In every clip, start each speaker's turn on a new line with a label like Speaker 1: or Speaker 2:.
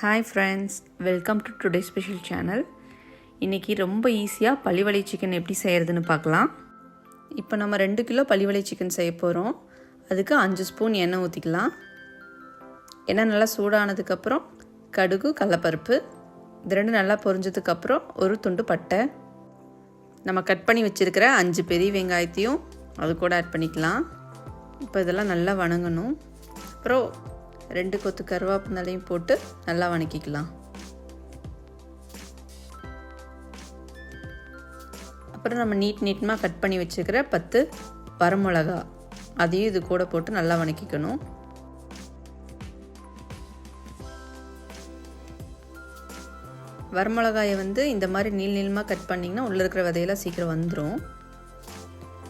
Speaker 1: Hi friends welcome to today special channel இன்றைக்கி ரொம்ப ஈஸியாக பள்ளிவளை சிக்கன் எப்படி செய்கிறதுன்னு பார்க்கலாம். இப்போ நம்ம ரெண்டு கிலோ பள்ளிவளை சிக்கன் செய்ய போகிறோம் அதுக்கு அஞ்சு ஸ்பூன் எண்ணெய் ஊற்றிக்கலாம் எண்ணெய் நல்லா சூடானதுக்கப்புறம் கடுகு கடலப்பருப்பு. இது ரெண்டு நல்லா பொரிஞ்சதுக்கப்புறம் ஒரு துண்டு பட்டை. நம்ம கட் பண்ணி வச்சுருக்கிற அஞ்சு பெரிய வெங்காயத்தையும் அது கூட ஆட் பண்ணிக்கலாம். இப்போ இதெல்லாம் நல்லா வணங்கணும். அப்புறம் ரெண்டு கொத்து கருவேப்பிலையும் போட்டு நல்லா வணக்கிக்கலாம். அப்புறம் நம்ம நீட் நீட்டமாக கட் பண்ணி வச்சுக்கிற பத்து வரமிளகா. அதையும் இது கூட போட்டு நல்லா வணக்கிக்கணும். வரமிளகாயை வந்து இந்த மாதிரி நீள் நீளமாக கட் பண்ணிங்கன்னா உள்ளே இருக்கிற விதையெல்லாம் சீக்கிரம் வந்துடும்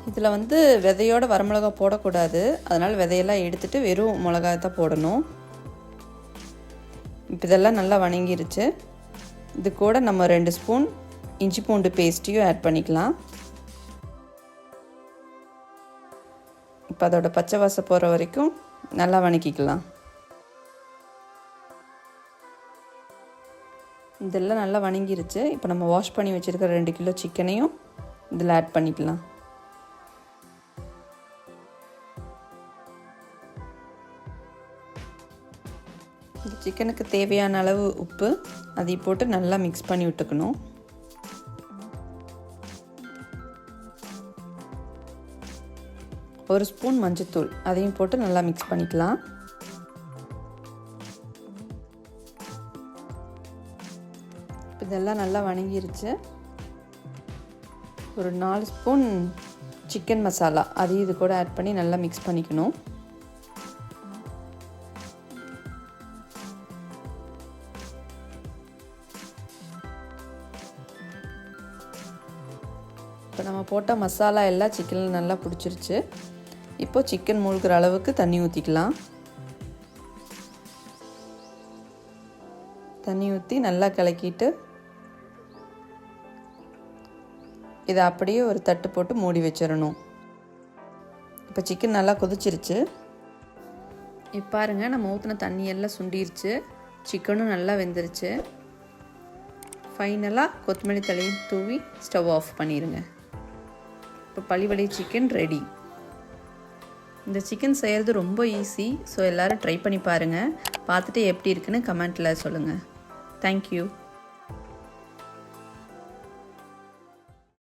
Speaker 1: இதில் வந்து விதையோட வரமிளகா போடக்கூடாது. அதனால் விதையெல்லாம் எடுத்துகிட்டு வெறும் மிளகாய் தான் போடணும். இப்போ இதெல்லாம் நல்லா வணங்கிருச்சு. இது கூட நம்ம ரெண்டு ஸ்பூன் இஞ்சி பூண்டு பேஸ்ட்டையும் ஆட் பண்ணிக்கலாம். இப்போ அதோட பச்சை வாசம் போகிற வரைக்கும் நல்லா வணக்கிக்கலாம். இதெல்லாம் நல்லா வணங்கிருச்சு. இப்போ நம்ம வாஷ் பண்ணி வச்சுருக்கிற ரெண்டு கிலோ சிக்கனையும் இதில் ஆட் பண்ணிக்கலாம். இந்த சிக்கனுக்கு தேவையான அளவு உப்பு அதை போட்டு நல்லா மிக்ஸ் பண்ணி விட்டுக்கணும். ஒரு ஸ்பூன் மஞ்சத்தூள் அதையும் போட்டு நல்லா மிக்ஸ் பண்ணிக்கலாம். இதெல்லாம் நல்லா வணங்கிருச்சு. ஒரு நாலு ஸ்பூன் சிக்கன் மசாலா அதையும் இது கூட ஆட் பண்ணி நல்லா மிக்ஸ் பண்ணிக்கணும். இப்போ நம்ம போட்ட மசாலா எல்லாம் சிக்கனில் நல்லா பிடிச்சிருச்சு. இப்போ சிக்கன் மூழ்கிற அளவுக்கு தண்ணி ஊற்றிக்கலாம் தண்ணி ஊற்றி நல்லா கலக்கிட்டு இதை அப்படியே ஒரு தட்டு போட்டு மூடி வச்சிடணும். இப்போ சிக்கன் நல்லா கொதிச்சிருச்சு. இப்போ பாருங்கள் நம்ம ஊற்றின தண்ணி எல்லாம் சுண்டிருச்சு. சிக்கனும் நல்லா வெந்துருச்சு. ஃபைனலாக கொத்தமல்லி தலையும் தூவி ஸ்டவ் ஆஃப் பண்ணிடுங்க இப்போ பள்ளிவடை சிக்கன் ரெடி இந்த சிக்கன் செய்கிறது ரொம்ப ஈஸி ஸோ எல்லோரும் ட்ரை பண்ணி பாருங்கள் பார்த்துட்டு எப்படி இருக்குன்னு கமெண்ட்டில் சொல்லுங்கள் தேங்க்யூ